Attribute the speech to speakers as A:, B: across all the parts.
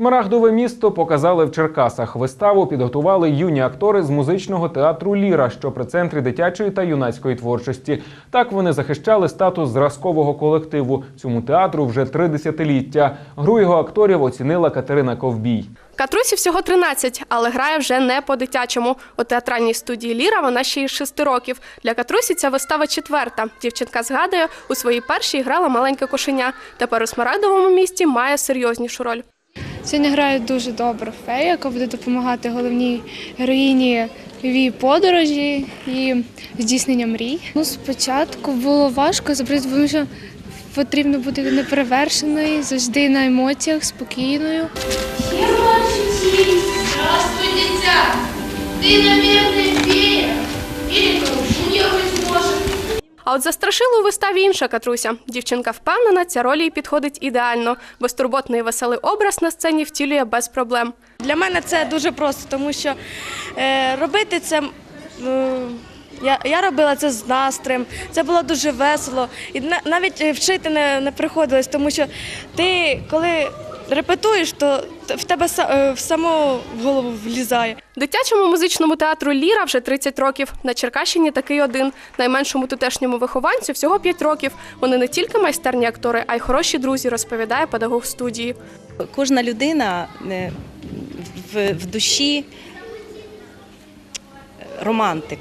A: Смарагдове місто показали в Черкасах. Виставу підготували юні актори з музичного театру Ліра, що при центрі дитячої та юнацької творчості. Так вони захищали статус зразкового колективу. Цьому театру вже три десятиліття. Гру його акторів оцінила Катерина Ковбій.
B: Катрусі всього 13, але грає вже не по-дитячому. У театральній студії Ліра вона ще й з 6 років. Для Катрусі ця вистава четверта. Дівчинка згадує, у своїй першій грала маленьке кошеня. Тепер у Смарагдовому місті має серйознішу роль.
C: Сьогодні грає дуже добра фея, яка буде допомагати головній героїні в її подорожі і здійснення мрій. Ну, спочатку було важко зробити, тому що потрібно бути неперевершеною, завжди на емоціях, спокійною.
D: Я ваша честь. Здравствуй, дитя. Ты, наверное, фея.
B: А от застрашила у виставі інша Катруся. Дівчинка впевнена, ця роль їй підходить ідеально. Безтурботний і веселий образ на сцені втілює без проблем.
E: Для мене це дуже просто, тому що е, робити це. е, я, я робила це з настроєм, це було дуже весело. І навіть е, вчити не, не приходилось, тому що ти, коли репетуєш, то в тебе са- е, в само в голову влізає.
B: Дитячому музичному театру Ліра вже 30 років. На Черкащині такий один. Найменшому тутешньому вихованцю всього 5 років. Вони не тільки майстерні актори, а й хороші друзі, розповідає педагог студії.
F: Кожна людина е, в, в душі романтик.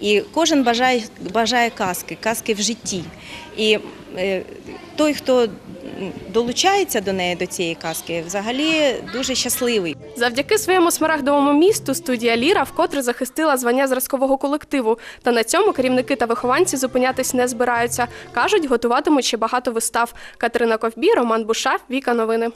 F: І кожен бажає, бажає казки, казки в житті. І е, той, хто долучається до неї, до цієї казки, взагалі дуже щасливий.
B: Завдяки своєму смарагдовому місту студія Ліра вкотре захистила звання зразкового колективу. Та на цьому керівники та вихованці зупинятись не збираються. кажуть, готуватимуть ще багато вистав. Катерина Ковбій, Роман Буша, Віка Новини.